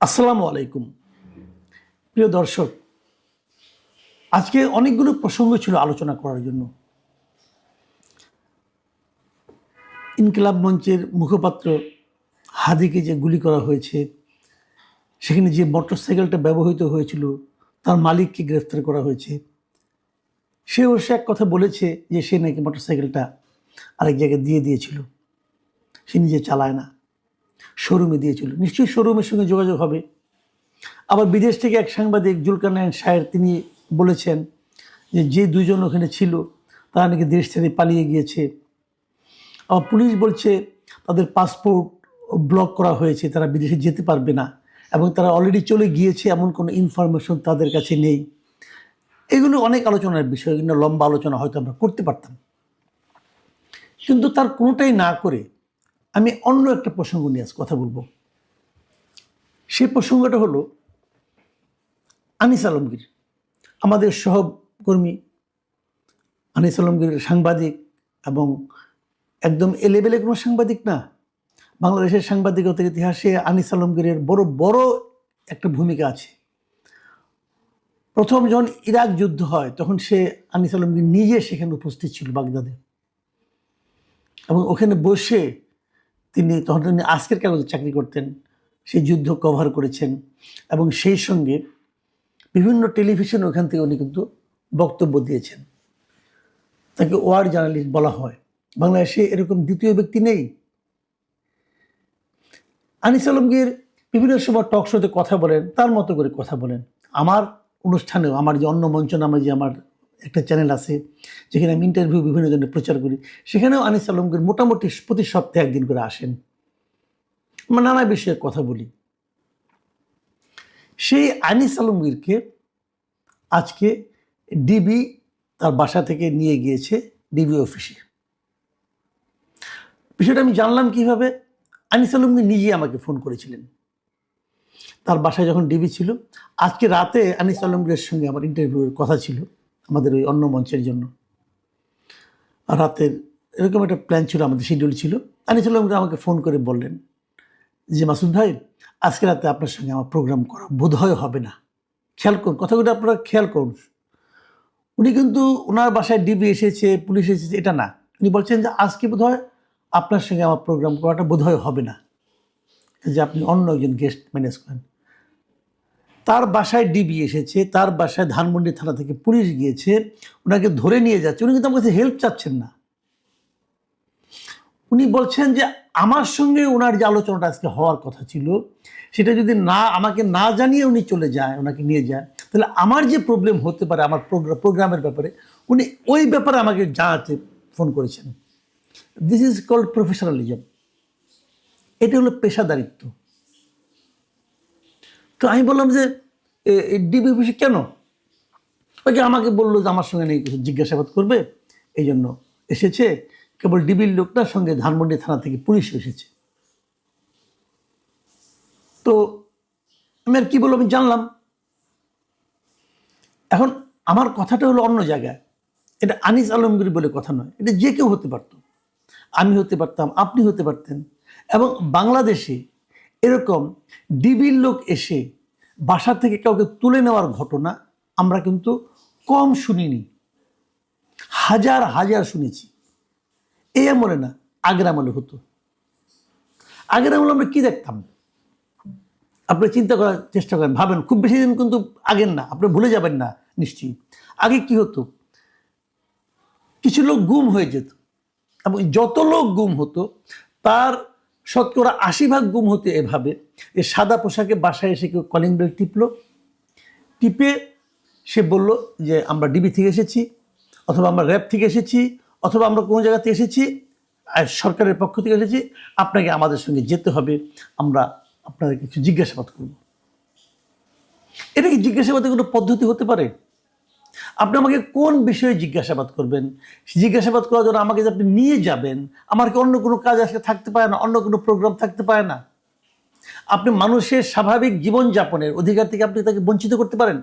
আসসালামু আলাইকুম। প্রিয় দর্শক, আজকে অনেকগুলো প্রসঙ্গ ছিল আলোচনা করার জন্য। ইনকিলাব মঞ্চের মুখপাত্র হাদিকে যে গুলি করা হয়েছে, সেখানে যে মোটরসাইকেলটা ব্যবহৃত হয়েছিল, তার মালিককে গ্রেফতার করা হয়েছে। সে অবশ্য এক কথা বলেছে যে সে নাকি মোটরসাইকেলটা আরেক জায়গায় দিয়ে দিয়েছিল। সে নিজে চালায় না। শোরুমে দিয়েছিল। নিশ্চয়ই শোরুমের সঙ্গে যোগাযোগ হবে। আবার বিদেশ থেকে এক সাংবাদিক জুলকানায়ন শায়ের তিনি বলেছেন যে যে দুজন ওখানে ছিল, তারা নাকি দেশ ছেড়ে পালিয়ে গিয়েছে। আবার পুলিশ বলছে, তাদের পাসপোর্ট ব্লক করা হয়েছে, তারা বিদেশে যেতে পারবে না। এবং তারা অলরেডি চলে গিয়েছে, এমন কোনো ইনফরমেশন তাদের কাছে নেই। এগুলো অনেক আলোচনার বিষয় লম্বা আলোচনা হয়তো আমরা করতে পারতাম। কিন্তু তার কোনোটাই না করে আমি অন্য একটা প্রসঙ্গ নিয়ে আজ কথা বলব। সেই প্রসঙ্গটা হলো আনিস আলমগীর, আমাদের সহকর্মী আনিস আলমগীর সাংবাদিক এবং একদম এ লেভেলে কোনো সাংবাদিক না। বাংলাদেশের সাংবাদিকতার ইতিহাসে আনিস আলমগীরের বড় বড় একটা ভূমিকা আছে। প্রথম যখন ইরাক যুদ্ধ হয়, তখন সে আনিস আলমগীর নিজে সেখানে উপস্থিত ছিল বাগদাদে। এবং ওখানে বসে তিনি তখন তিনি আজকের কাগজে চাকরি করতেন, সেই যুদ্ধ কভার করেছেন এবং সেই সঙ্গে বিভিন্ন টেলিভিশন ওখান থেকে উনি কিন্তু বক্তব্য দিয়েছেন। তাকে ওয়ার জার্নালিস্ট বলা হয়। বাংলাদেশে এরকম দ্বিতীয় ব্যক্তি নেই। আনিস আলমগীর বিভিন্ন সময় টক শোতে কথা বলেন, তার মতো করে কথা বলেন। আমার অনুষ্ঠানেও, আমার যে অন্য মঞ্চ নামে যে আমার একটা চ্যানেল আছে, যেখানে আমি ইন্টারভিউ বিভিন্ন জনের প্রচার করি। সেখানেও আনিস আলমগীর মোটামুটি প্রতি সপ্তাহে একদিন করে আসেন। আমরা নানা বিষয়ে কথা বলি। সেই আনিস আলমগীরকে আজকে ডিবি তার বাসা থেকে নিয়ে গিয়েছে ডিবি অফিসে। বিষয়টা আমি জানলাম কীভাবে? আনিস আলমগীর নিজেই আমাকে ফোন করেছিলেন। তার বাসায় যখন ডিবি ছিল, আজকে রাতে আনিস আলমগীরের সঙ্গে আমার ইন্টারভিউয়ের কথা ছিল। আমাদের ওই অন্য মঞ্চের জন্য। রাতের এরকম একটা প্ল্যান ছিল, আমাদের শিডিউল ছিল। আনিস আলমগীর আমাকে ফোন করে বললেন যে, মাসুদ ভাই, আজকে রাতে আপনার সঙ্গে আমার প্রোগ্রাম করা বোধহয় হবে না। খেয়াল করুন, কথাগুলো আপনারা খেয়াল করুন। উনি কিন্তু ওনার বাসায় ডিবি এসেছে পুলিশ এসেছে, এটা না। উনি বলছেন যে, আজকে বোধহয় আপনার সঙ্গে আমার প্রোগ্রাম করাটা বোধহয় হবে না। যে, আপনি অন্য একজন গেস্ট ম্যানেজ করেন। তার বাসায় ডিবি এসেছে, তার বাসায় ধানমন্ডি থানা থেকে পুলিশ গিয়েছে, ওনাকে ধরে নিয়ে যাচ্ছে, উনি কিন্তু আমার কাছে হেল্প চাচ্ছেন না। উনি বলছেন যে, আমার সঙ্গে ওনার যে আলোচনাটা আজকে হওয়ার কথা ছিল, সেটা যদি না, আমাকে না জানিয়ে উনি চলে যায়, ওনাকে নিয়ে যায়, তাহলে আমার যে প্রবলেম হতে পারে, আমার প্রোগ্রামের ব্যাপারে, উনি ওই ব্যাপারে আমাকে জানাতে ফোন করেছেন। দিস ইজ কল্ড প্রফেশনালিজম এটা হলো পেশাদারিত্ব। তো আমি বললাম যে ডিবি অফিসে কেন? যে আমাকে বলল যে আমার সঙ্গে নেই, কিছু জিজ্ঞাসাবাদ করবে। এই জন্য এসেছে। কেবল ডিবির লোকটার সঙ্গে ধানমন্ডি থানা থেকে পুলিশ এসেছে। তো আমি আর কি বলব, আমি জানলাম। এখন আমার কথাটা হলো অন্য জায়গায়। এটা আনিস আলমগীর বলে কথা নয়, এটা যে কেউ হতে পারত। আমি হতে পারতাম, আপনি হতে পারতেন। এবং বাংলাদেশে এরকম ডিবির লোক এসে বাসা থেকে কাউকে তুলে নেওয়ার ঘটনা আমরা কিন্তু কম শুনিনি। হাজার হাজার শুনেছি। এই আমলে না, আগের আমলে হতো। আগের আমলে আমরা কি দেখতাম? আপনি চিন্তা করার চেষ্টা করেন, ভাবেন। খুব বেশি দিন কিন্তু আগের না, আপনি ভুলে যাবেন না, নিশ্চয়ই। আগে কি হতো? কিছু লোক গুম হয়ে যেত। এবং যত লোক গুম হতো, তার শতকরা আশি ভাগ গুম হতে এভাবে যে সাদা পোশাকে বাসায় এসে কেউ কলিং বেল টিপল। টিপে সে বলল যে, আমরা ডিবি থেকে এসেছি, অথবা আমরা র্যাব থেকে এসেছি, অথবা আমরা কোনো জায়গা থেকে এসেছি, আর সরকারের পক্ষ থেকে এসেছি, আপনাকে আমাদের সঙ্গে যেতে হবে, আমরা আপনাদের কিছু জিজ্ঞাসাবাদ করব। এটা কি জিজ্ঞাসাবাদের কোনো পদ্ধতি হতে পারে? আপনি আমাকে কোন বিষয়ে জিজ্ঞাসাবাদ করবেন? জিজ্ঞাসাবাদ করার জন্য আমাকে যে আপনি নিয়ে যাবেন, আমার কি অন্য কোনো কাজ আজকে থাকতে পারে না, অন্য কোনো প্রোগ্রাম থাকতে পারে না? আপনি মানুষের স্বাভাবিক জীবনযাপনের অধিকার থেকে আপনি তাকে বঞ্চিত করতে পারেন?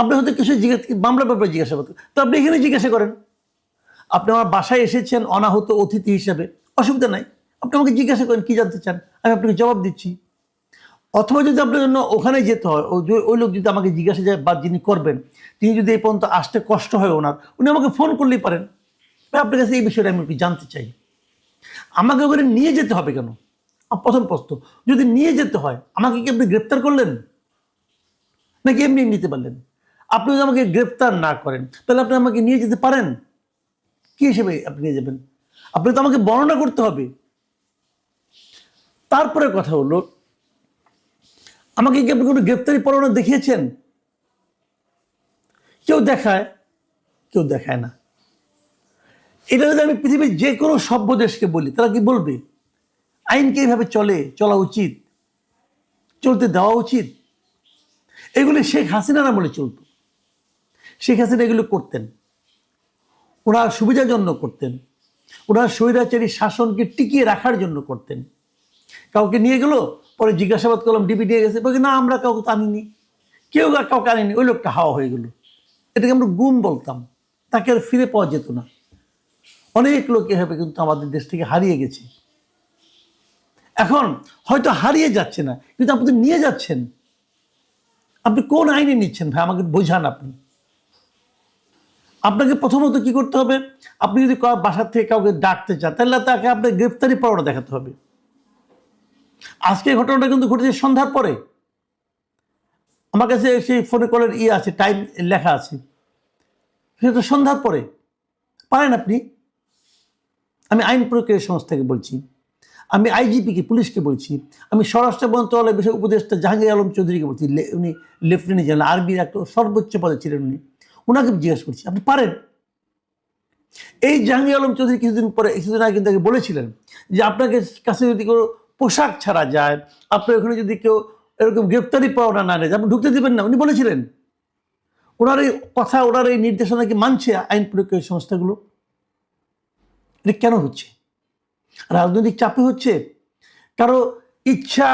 আপনি হয়তো কিছু জিজ্ঞাসা, মামলার ব্যাপারে জিজ্ঞাসাবাদ তো আপনি এখানে জিজ্ঞাসা করেন, আপনি আমার বাসায় এসেছেন অনাহত অতিথি হিসেবে, অসুবিধা নাই। আপনি আমাকে জিজ্ঞাসা করেন, কি জানতে চান? আমি আপনাকে জবাব দিচ্ছি। অথবা যদি আপনার জন্য ওখানে যেতে হয় ওই লোক যদি আমাকে জিজ্ঞাসা যায় বা যিনি করবেন, তিনি যদি এই পর্যন্ত আসতে কষ্ট হয় ওনার, উনি আমাকে ফোন করলেই পারেন। আপনার কাছে এই বিষয়টা আমি একটু জানতে চাই। আমাকে ওখানে নিয়ে যেতে হবে কেন? প্রথম প্রশ্ন, যদি নিয়ে যেতে হয়, আমাকে কি আপনি গ্রেপ্তার করলেন? নাকি এমনি নিতে পারলেন? আপনি যদি আমাকে গ্রেপ্তার না করেন, তাহলে আপনি আমাকে নিয়ে যেতে পারেন? কি হিসেবে আপনি নিয়ে যাবেন? আপনি তো আমাকে বর্ণনা করতে হবে। তারপরে কথা হলো আমাকে কি আপনি কোনো গ্রেপ্তারি পরোয়ানা দেখিয়েছেন? কেউ দেখায় কেউ দেখায় না। এটা যদি আমি পৃথিবীর যে কোনো সভ্য দেশকে বলি, তারা কি বলবে? আইনকে এইভাবে চলে, চলা উচিত? চলতে দেওয়া উচিত? এগুলি শেখ হাসিনার আমলে চলত। শেখ হাসিনা এগুলো করতেন। ওনার সুবিধার জন্য করতেন। ওনার স্বৈরাচারী শাসনকে টিকিয়ে রাখার জন্য করতেন। কাউকে নিয়ে গেল? পরে জিজ্ঞাসাবাদ করলাম, ডিবি নিয়ে গেছে? বলছে, না, আমরা কাউকে আনিনি। কেউ কাউকে আনিনি। ওই লোকটা হাওয়া হয়ে গেল। এটাকে আমরা গুম বলতাম। তাকে আর ফিরে পাওয়া যেত না। অনেক লোক এভাবে কিন্তু আমাদের দেশ থেকে হারিয়ে গেছে। এখন হয়তো হারিয়ে যাচ্ছে না, কিন্তু আপনি তো নিয়ে যাচ্ছেন। আপনি কোন আইনে নিচ্ছেন ভাই? আমাকে বোঝান আপনি। আপনাকে প্রথমত কি করতে হবে? আপনি যদি বাসার থেকে কাউকে ডাকতে চান, তাহলে তাকে আপনার গ্রেপ্তারি পাওয়াটা দেখাতে হবে। আজকে ঘটনাটা কিন্তু ঘটেছে সন্ধ্যার পরে। আমার কাছে সেই ফোনে কলের ইয়ে আছে টাইম লেখা আছে। সেটা তো সন্ধ্যার পরে। পারেন আপনি? আমি আইন প্রয়োগকারী সংস্থাকে বলছি। আমি আইজিপিকে, পুলিশকে বলছি। আমি স্বরাষ্ট্র মন্ত্রণালয়ের বিষয়ে উপদেষ্টা জাহাঙ্গীর আলম চৌধুরীকে বলছি। উনি লেফটেন্যান্ট জেনারেল আর্মির একটা সর্বোচ্চ পদে ছিলেন উনি। ওনাকে জিজ্ঞেস করছি, আপনি পারেন? এই জাহাঙ্গীর আলম চৌধুরী কিছুদিন পরে, কিছুদিন আগে কিন্তু বলেছিলেন যে আপনাকে কাছে যদি কোনো পোশাক ছাড়া যায়। আপনার ওখানে যদি কেউ এরকম গ্রেপ্তারি পাওনা না নেয় আপনি ঢুকতে দেবেন না, উনি বলেছিলেন। ওনার এই কথা, ওনার এই নির্দেশনা কি মানছে আইন প্রয়োগকারী সংস্থাগুলো? এটা কেন হচ্ছে? রাজনৈতিক চাপে হচ্ছে? কারও ইচ্ছা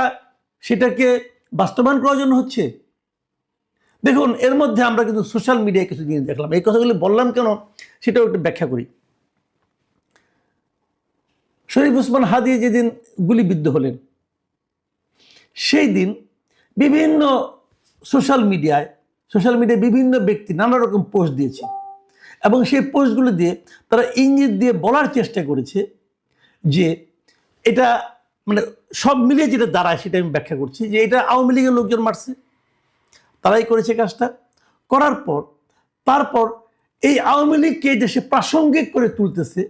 সেটাকে বাস্তবায়ন করার জন্য হচ্ছে? দেখুন, এর মধ্যে আমরা কিন্তু সোশ্যাল মিডিয়ায় কিছু জিনিস দেখলাম। এই কথাগুলি বললাম কেন? সেটাও একটু ব্যাখ্যা করি। শরীফ উসমান হাদি যেদিন গুলিবিদ্ধ হলেন সেই দিন বিভিন্ন সোশ্যাল মিডিয়ায় সোশ্যাল মিডিয়ায় বিভিন্ন ব্যক্তি নানা রকম পোস্ট দিয়েছে এবং সেই পোস্টগুলো দিয়ে তারা ইঙ্গিত দিয়ে বলার চেষ্টা করেছে যে এটা মানে সব মিলিয়ে যেটা দাঁড়ায় সেটা আমি ব্যাখ্যা করছি যে এটা আওয়ামী লীগের লোকজন মারছে, তারাই করেছে কাজটা। করার পর, তারপর এই আওয়ামী লীগকে দেশে প্রাসঙ্গিক করে তুলতেছে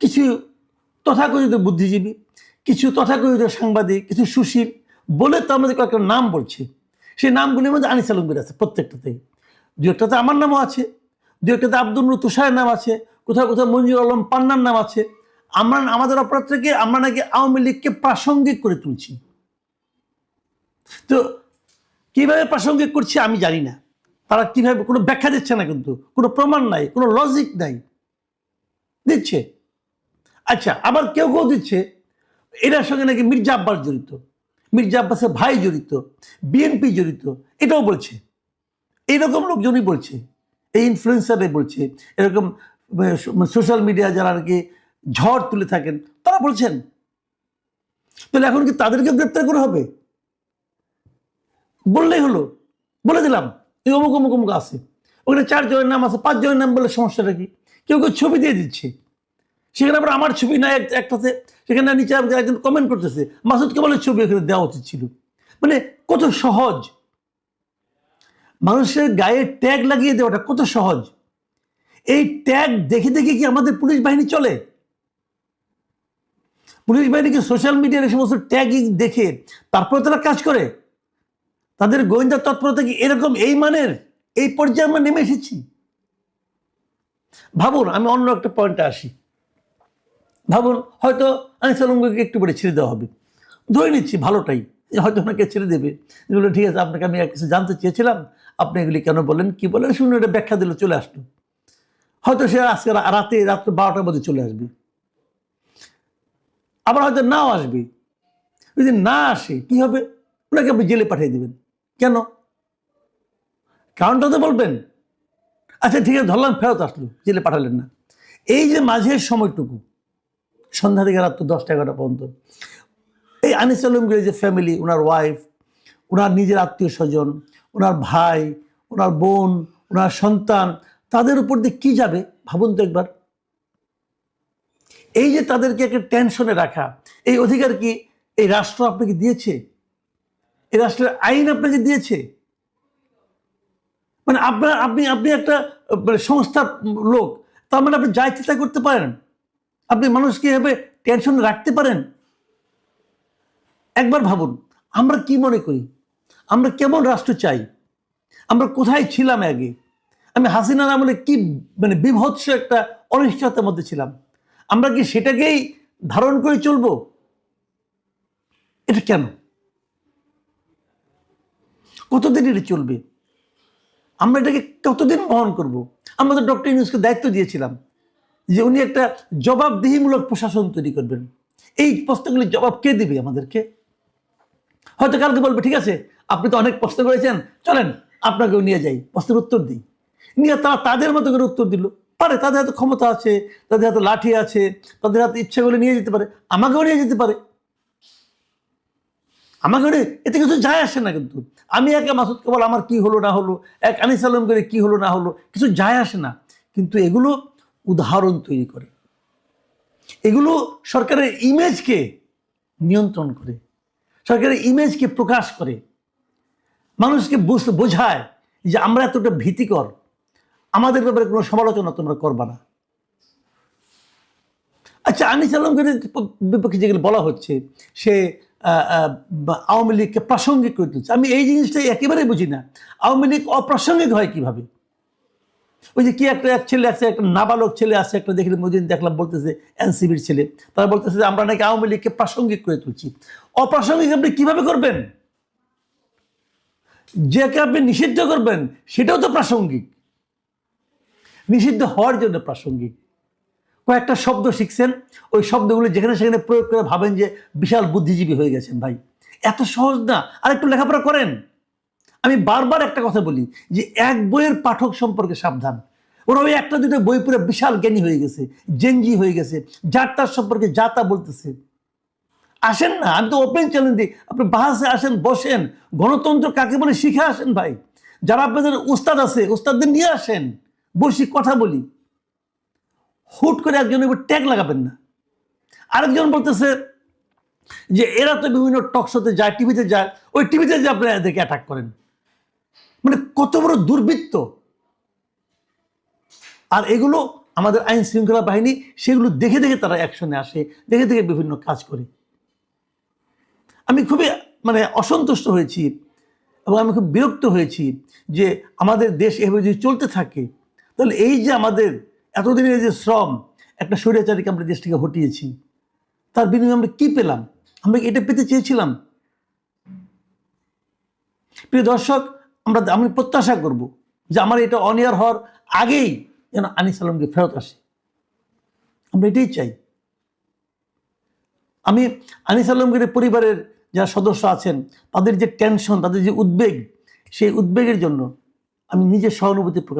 কিছু তথাকথিত বুদ্ধিজীবী, কিছু তথাকথিত সাংবাদিক, কিছু সুশীল, বলে তো আমাদের কয়েকটা নাম বলছে। সেই নামগুলির মধ্যে আনিস আলমগীর আছে প্রত্যেকটাতেই। দু একটাতে আমার নামও আছে, দু একটাতে আব্দুল তুষারের নাম আছে, কোথাও কোথাও মঞ্জুর আলম পান্নার নাম আছে। আমরা, আমাদের অপরাধ থেকে আমরা নাকি আওয়ামী লীগকে প্রাসঙ্গিক করে তুলছি। তো কীভাবে প্রাসঙ্গিক করছে আমি জানি না। তারা কীভাবে, কোনো ব্যাখ্যা দিচ্ছে না কিন্তু, কোনো প্রমাণ নাই, কোনো লজিক নাই। দিচ্ছে। আচ্ছা আবার কেউ কেউ দিচ্ছে এটার সঙ্গে নাকি মির্জা আব্বাস জড়িত, মির্জা আব্বাসের ভাই জড়িত, বিএনপি জড়িত, এটাও বলছে। এইরকম লোকজনই বলছে, এই ইনফ্লুয়েন্সারে বলছে, এরকম সোশ্যাল মিডিয়া যারা আর কি ঝড় তুলে থাকেন, তারা বলছেন। তাহলে এখন কি তাদেরকে গ্রেপ্তার করা হবে? বললেই হলো, বলে দিলাম, এই অমুক অমুক অমুক আছে, ওখানে চারজনের নাম আছে, পাঁচজনের নাম বলে সমস্যাটা কি? কেউ কেউ ছবি দিয়ে দিচ্ছে। সেখানে আবার আমার ছবি না একটাতে। সেখানে নিচে একজন কমেন্ট করতেছে মাসুদ কেমালের ছবি এখানে দেওয়া উচিত ছিল। মানে কত সহজ। মানুষের গায়ে ট্যাগ লাগিয়ে দেওয়াটা কত সহজ। এই ট্যাগ দেখে দেখে কি আমাদের পুলিশ বাহিনী চলে? পুলিশ বাহিনীকে সোশ্যাল মিডিয়ার এই সমস্ত ট্যাগিং দেখে তারপরে তারা কাজ করে? তাদের গোয়েন্দা তৎপরতা কি এরকম এই মানের? এই পর্যায়ে আমরা নেমে এসেছি? ভাবুন, আমি অন্য একটা পয়েন্টে আসি। ভাবুন, হয়তো আনিস আলমকে একটু করে ছেড়ে দেওয়া হবে। ধরে নিচ্ছি ভালোটাই হয়তো ওনাকে ছেড়ে দেবে। যেগুলো ঠিক আছে, আপনাকে আমি আর কিছু জানতে চেয়েছিলাম। আপনি এগুলি কেন বলেন, কি বলেন? শুনে এটা ব্যাখ্যা দিলে, চলে আসলো। হয়তো সে আজকে রাতে, রাত্র বারোটার মধ্যে চলে আসবে। আবার হয়তো নাও আসবে। যদি না আসে, কি হবে? ওনাকে আপনি জেলে পাঠিয়ে দেবেন। কেন? কারণটা তো বলবেন। আচ্ছা ঠিক আছে, ধরলাম, ফেরত আসলো, জেলে পাঠালেন না। এই যে মাঝের সময়টুকু সন্ধ্যা থেকে রাত্র দশটা এগারোটা পর্যন্ত। এই আনিস আলমগীর যে ফ্যামিলি ওনার ওয়াইফ ওনার নিজের আত্মীয় স্বজন ওনার ভাই ওনার বোন ওনার সন্তান, তাদের উপর দিয়ে কী যাবে? ভাবুন তো একবার। এই যে তাদেরকে একটা টেনশনে রাখা, এই অধিকার কি এই রাষ্ট্র আপনাকে দিয়েছে? এই রাষ্ট্রের আইন আপনাকে দিয়েছে? মানে আপনার, আপনি আপনি একটা মানে সংস্থার লোক, তার মানে আপনি যা ইচ্ছে করতে পারেন। আপনি মানুষকে এভাবে টেনশন রাখতে পারেন? একবার ভাবুন, আমরা কি মনে করি? আমরা কেমন রাষ্ট্র চাই? আমরা কোথায় ছিলাম আগে? আমি হাসিনার আমলে কি মানে বিভৎস একটা অনিশ্চয়তার মধ্যে ছিলাম? আমরা কি সেটাকেই ধারণ করে চলবো? এটা কেন? কতদিন এটা চলবে? আমরা এটাকে কতদিন বহন করব? আমরা তো ডক্টর ইউনুসকে দায়িত্ব দিয়েছিলাম। যে উনি একটা জবাবদিহিমূলক প্রশাসন তৈরি করবেন। এই প্রশ্নগুলির জবাব কে দিবে আমাদেরকে? হয়তো কালকে বলবে, ঠিক আছে, আপনি তো অনেক প্রশ্ন করেছেন, চলেন, আপনাকেও নিয়ে যাই। প্রশ্নের উত্তর দিই। নিয়ে তারা তাদের মতো করে উত্তর দিল। পারে, তাদের হাতে ক্ষমতা আছে, তাদের হাতে লাঠি আছে, তাদের হাতে ইচ্ছা করে নিয়ে যেতে পারে, আমাকেও নিয়ে যেতে পারে। আমাকে এতে কিছু যায় আসে না কিন্তু। আমি একা মাসুদ কেবল আমার কি হলো না হলো, এক আনিস আলম করে কি হলো না হলো, কিছু যায় আসে না। কিন্তু এগুলো উদাহরণ তৈরি করে। এগুলো সরকারের ইমেজকে নিয়ন্ত্রণ করে, সরকারের ইমেজকে প্রকাশ করে। মানুষকে বুঝ- বোঝায় যে আমরা এতটা ভীতিকর, আমাদের ব্যাপারে কোনো সমালোচনা তোমরা করবা না। আচ্ছা আনিস আলমগীর বিপক্ষে যেগুলো বলা হচ্ছে, সে আওয়ামী লীগকে প্রাসঙ্গিক করে তুলছে। আমি এই জিনিসটা একেবারেই বুঝি না। আওয়ামী লীগ অপ্রাসঙ্গিক হয় কীভাবে? ওই যে কি একটা এক ছেলে আছে, একটা নাবালক ছেলে আছে, একটা দেখলে মদিন দেখলাম বলতেছে এনসিবির ছেলে। তারা বলতেছে যে আমরা নাকি আওয়ামী লীগকে প্রাসঙ্গিক করে তুলছি। অপ্রাসঙ্গিক আপনি কীভাবে করবেন? যাকে আপনি নিষিদ্ধ করবেন, সেটাও তো প্রাসঙ্গিক। নিষিদ্ধ হওয়ার জন্য প্রাসঙ্গিক। কয়েকটা শব্দ শিখছেন, ওই শব্দগুলো যেখানে সেখানে প্রয়োগ করে ভাবেন যে বিশাল বুদ্ধিজীবী হয়ে গেছেন ভাই। এত সহজ না। আর একটু লেখাপড়া করেন। আমি বারবার একটা কথা বলি যে এক বইয়ের পাঠক সম্পর্কে সাবধান। ওরা ওই একটা দুটো বই পড়ে বিশাল জ্ঞানী হয়ে গেছে, জেনজি হয়ে গেছে, যার তার সম্পর্কে যা তা বলতেছে। আসেন না, আমি তো ওপেন চ্যালেঞ্জ দিই। আপনি বাহাসে আসেন, বসেন। গণতন্ত্র কাকে বলে শিখে আসেন ভাই? যারা আপনাদের উস্তাদ আছে উস্তাদদের নিয়ে আসেন। বসি কথা বলি। হুট করে একজনের উপর ট্যাগ লাগাবেন না। আরেকজন বলতেছে যে, এরা তো বিভিন্ন টক শোতে যায় টিভিতে যায়। ওই টিভিতে যে আপনারা এদেরকে অ্যাটাক করেন। মানে কত বড় দুর্বৃত্ত। আর এগুলো আমাদের আইন শৃঙ্খলা বাহিনী, সেগুলো দেখে দেখে তারা অ্যাকশনে আসে, দেখে দেখে বিভিন্ন কাজ করে। আমি খুবই মানে অসন্তুষ্ট হয়েছি এবং আমি খুব বিরক্ত হয়েছি যে আমাদের দেশ এভাবে যদি চলতে থাকে, তাহলে এই যে আমাদের এতদিনের যে শ্রম, একটা স্বৈরাচারীকে আমরা দেশ থেকে হটিয়েছি, তার বিনিময়ে আমরা কি পেলাম? আমরা এটা পেতে চেয়েছিলাম? প্রিয় দর্শক আমরা আমি প্রত্যাশা করব যে আমার এটা অনিয়ার হওয়ার আগেই যেন আনিস আলমকে ফেরত আসে। আমরা এটাই চাই। আমি আনিস আলমগীর পরিবারের যারা সদস্য আছেন, তাদের যে টেনশন তাদের যে উদ্বেগ, সেই উদ্বেগের জন্য আমি নিজের সহানুভূতি প্রকাশ